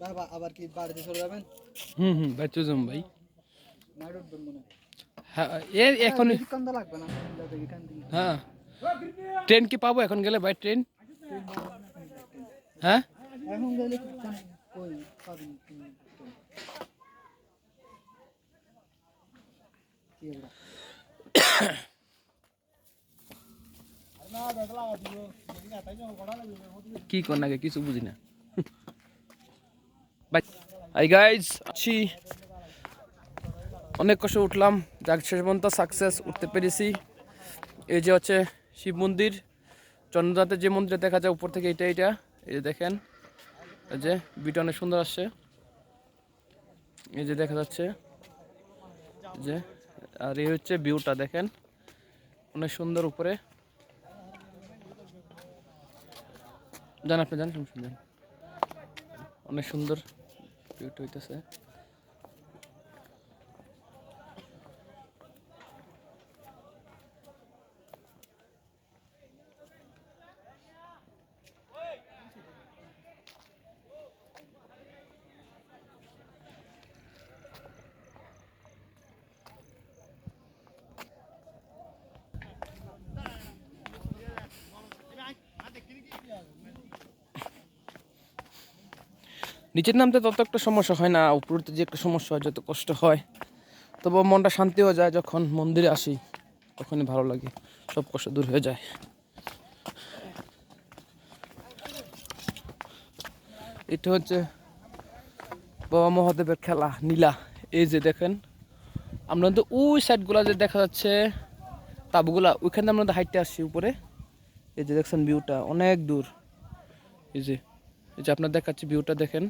বাবা আবার কি বাড়িতে চলে যাবেন? হুম হুম ভাই। চুজুম ভাই হয়। হ্যাঁ এ এখন লাগবে না হ্যাঁ। ট্রেন কি পাবো এখন গেলে ভাই ট্রেন? হ্যাঁ? এখন গেলে কিছুক্ষণ ওই পাবেন তুমি। কি এগুলা? কি কর নাকি কিছু বুঝি না। আই গাইজ আছি। অনেক কষ্ট উঠলাম। যাক, শেষ পর্যন্ত সাকসেস উঠতে পেরেছি। এই যে হচ্ছে শিব মন্দির। চন্দ্রনাথের যে মন্দিরে দেখা যায় উপর থেকে এটা এটা এই যে দেখেন, এই যে বিটা অনেক সুন্দর আসছে। এই যে দেখা যাচ্ছে। যে, আর এই হচ্ছে ভিউটা দেখেন। অনেক সুন্দর উপরে। জান আপনি জান অনেক সুন্দর ভিউটা হইতেছে। নিচের নামতে তত একটা সমস্যা হয় না, উপরতে যে একটা সমস্যা হয়, যত কষ্ট হয়। তবু মনটা শান্তি হয়ে যায় যখন মন্দিরে আসি, তখনই ভালো লাগে, সব কষ্ট দূর হয়ে যায়। এটা হচ্ছে বাবা মহাদেবের খেলা, নীলা। এই যে দেখেন, আমরা তো ওই সাইডগুলো যে দেখা যাচ্ছে, তাবুগুলা, ওইখানে আমরা হাইটে আসছি উপরে। এই যে দেখছেন ভিউটা, অনেক দূর। এই যে এই যে আপনার দেখাচ্ছি ভিউটা, দেখেন।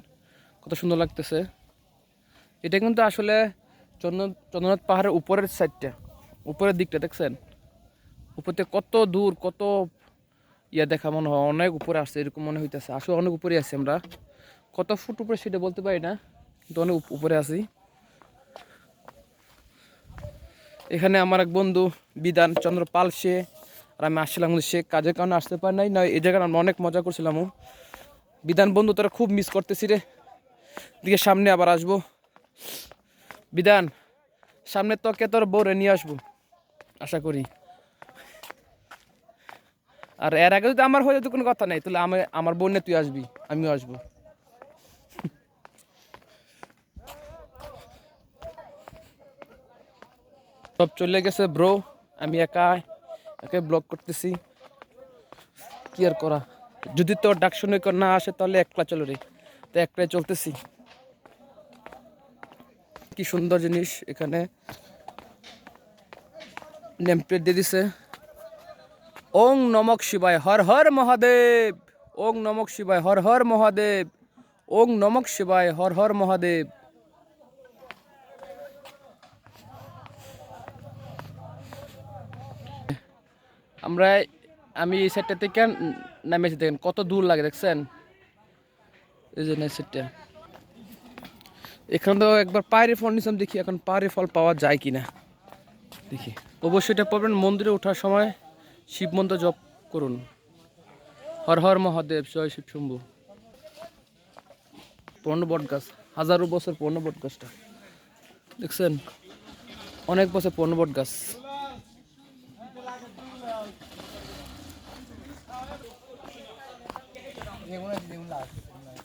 কত সুন্দর লাগতেছে। এটা কিন্তু আসলে চন্দ্র, চন্দ্রনাথ পাহাড়ের উপরের সাইডটা উপরের দিকটা, দেখছেন? উপর থেকে কত দূর, কত ইয়া দেখা মনে হয়, অনেক উপরে আসছে, এরকম মনে হইতেছে। আসলে অনেক উপরে আছি আমরা। কত ফুট উপরে সেটা বলতে পারি না, কিন্তু অনেক উপরে আছি। এখানে আমার এক বন্ধু, বিধান চন্দ্র পাল সে, আর আমি আসছিলাম সে কাজের কারণে আসতে পারি নাই। না, এই জায়গায় আমরা অনেক মজা করছিলাম বিধান বন্ধু, তোরা খুব মিস করতেছি রে। দিকে সামনে আবার আসব। বিধান, সামনে তোকে তোর বউরে নিয়ে আসব, আশা করি। আর এর আগে যদি আমার হয়ে যেত কোনো কথা নেই, তাহলে আমি আমার বোন তুই আসবি, আমিও আসব। সব চলে গেছে ব্রো আমি একা একে ব্লক করতেছি। কি আর করা? যদি তোর ডাক শুনে না আসে, তাহলে একলা চলো রে। তো একলাই চলতেছি। কি সুন্দর জিনিস এখানে। নেম প্লেট দিয়ে দিছে। ওং নমক শিবায়, হর হর মহাদেব। ওং নমক শিবায়, হর হর মহাদেব। ওং নমক শিবায়, হর হর মহাদেব। আমরা, আমি এই সাইডটা থেকে নামেছি দেখেন, কত দূর লাগে দেখছেন? এই যে সাইডটা এখানে তো একবার পাহাড়ি ফল নিছিলাম দেখি এখন পাহাড়ি ফল পাওয়া যায় কি না দেখি অবশ্যই এটা পাবেন মন্দিরে ওঠার সময় শিব মন্ত্র জপ করুন হর হর মহাদেব জয় শিব শম্ভু পুরনো বট গাছ হাজারো বছর পুরনো বট গাছটা দেখছেন অনেক বছর পুরনো বট গাছ।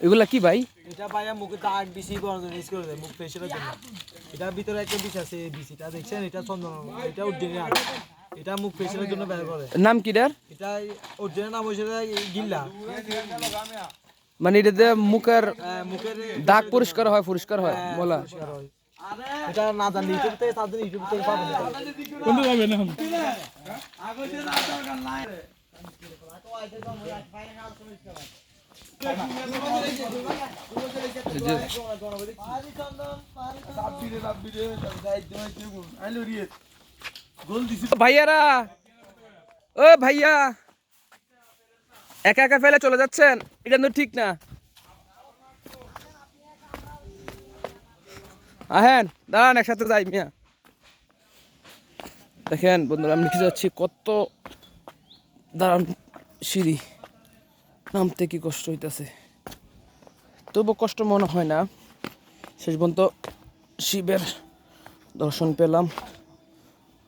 এগুলা কি ভাই? এটা ভাইয়া মুখে দাগ বেশি বড় ইউজ করে দেয় মুখ ফেসের জন্য। এটার ভিতরে একটা বিষ আছে এই বিষটা দেখছেন এটা চন্দন এটা অরিজিনাল এটা মুখ ফেসের জন্য ব্যবহার করে। নাম কি ডার এটা অরিজিনাল নাম হয়েছে গিল্লা। মানে এটাতে মুখের আহ, মুখের দাগ পরিষ্কার হয় পরিষ্কার হয় বলা। এটা না জানলে ইউটিউব থেকে তাদের ইউটিউব থেকে পাবেন কোনটা যাবে না ভাইয়ারা, ও ভাইয়া, একা একা ফেলে চলে যাচ্ছেন? এটা তো ঠিক না। আহেন, দাঁড়ান, একসাথে যাই, মিয়া। দেখেন, বন্ধুরা, আমি লিখে যাচ্ছি, কত দাঁড়ান সিঁড়ি। নামতে কি কষ্ট হইতেছে? তবু কষ্ট মনে হয় না। শেষ পর্যন্ত শিবের দর্শন পেলাম,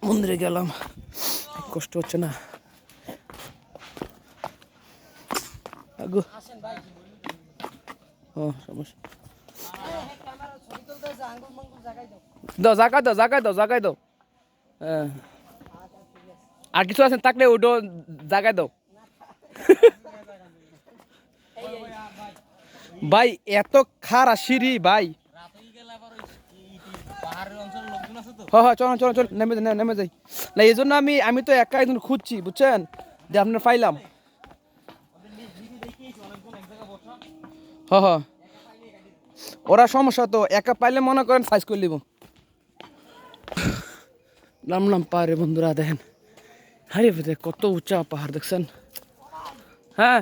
মন্দিরে গেলাম। কষ্ট হচ্ছে না। আগো। সমস্যা। দাও, জাগাই দাও জাগাই দাও জাগাই দাও। হ্যাঁ। আর কিছু আছেন থাকলে ওটো জাগাই দাও। ভাই, এত খারা সিঁড়ি, ভাই। নেমে নেমে আমি আমি তো একা একজন খুঁজছি, বুঝছেন? যে আপনার পাইলাম। হ্যাঁ হ্যাঁ ওরা সমস্যা তো, একা পাইলে মনে করেন সাইজ করে নিব। নামলাম পাহাড়ে বন্ধুরা, দেখেন। হারে বেদে কত উঁচা পাহাড়, দেখছেন? হ্যাঁ?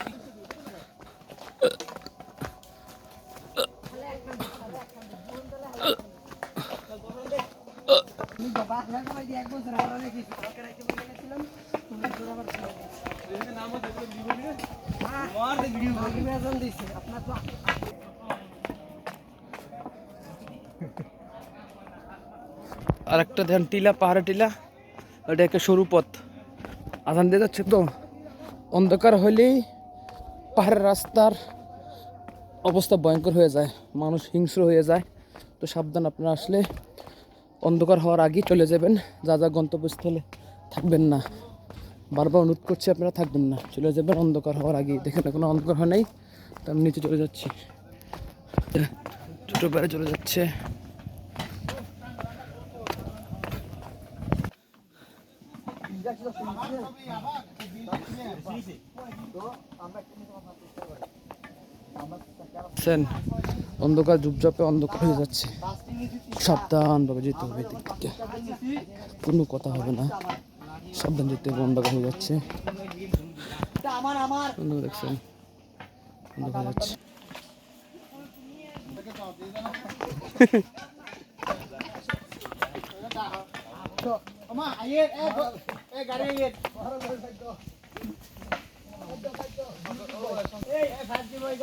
আর একটা ধ্যান, টিলা, পাহাড়ে টিলা ওটা একটা সরু পথ। আধান দিয়ে যাচ্ছে তো। অন্ধকার হলেই পাহাড়ের রাস্তার অবস্থা ভয়ঙ্কর হয়ে যায়, মানুষ হিংস্র হয়ে যায়। তো সাবধান আপনারা আসলে অন্ধকার হওয়ার আগেই চলে যাবেন। যা যা গন্তব্যস্থলে থাকবেন না। বারবার অনুরোধ করছি, আপনারা থাকবেন না। চলে যাবেন অন্ধকার হওয়ার আগেই। দেখেন কোনো অন্ধকার হয় নাই। তো আমি নিচে চলে যাচ্ছি। ছোটো বেড়ে চলে যাচ্ছে। সেন অন্ধকার ঝুপঝাপে অন্ধকার হয়ে যাচ্ছে। সাবধান ভাবে যেতে হবে এদিক। কোনো কথা হবে না। সাবধান যেতে হবে, অন্ধকার হয়ে যাচ্ছে। অন্ধকার দেখছেন অন্ধকার হয়ে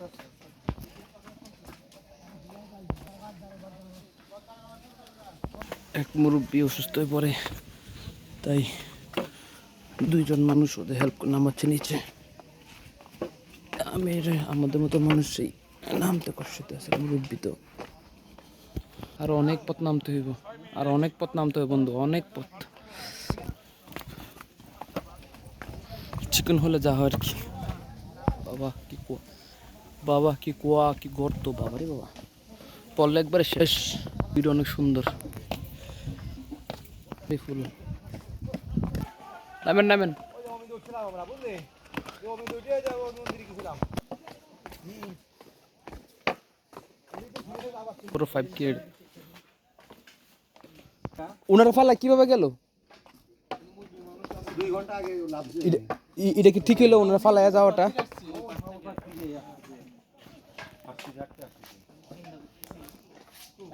যাচ্ছে এক মুরব্বী অসুস্থ হয়ে পড়ে। তাই দুইজন মানুষ ওদের হেল্প করে নামাচ্ছে নিচে। আমি আমাদের মতো মানুষ সেই নামতে কষ্ট আছে, মুরব্বী তো। আর অনেক পথ নামতে হইব, আর অনেক পথ নামতে হবে বন্ধু, অনেক পথ। চিকেন হলে যা হয় আর কি। বাবা কি কুয়া, বাবা কি কুয়া, কি গর্ত বাবা রে বাবা। পড়লে একবারে শেষ, ভিডিও অনেক সুন্দর। ফুল। নামেন নামেন। পুরো ফাইভ ওনার ফালা কীভাবে গেল? এটা কি ঠিক হলো ওনার ফালায় যাওয়াটা? এই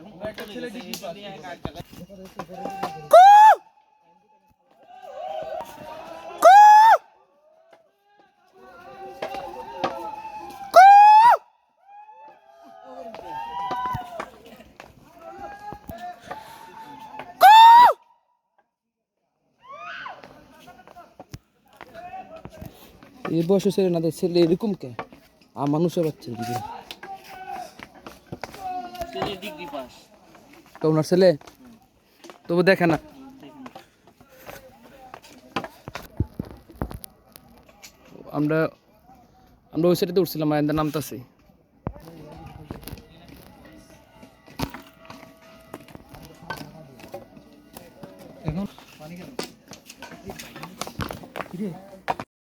বয়সে ছেলে না ছেলে এরকম কে? আর মানুষের বাচ্চা তো ওনার ছেলে? তবু দেখে না। আমরা আমরা ওই সাইডে উঠছিলাম আয়ানদা নামতাছি। এখন? পানি কেন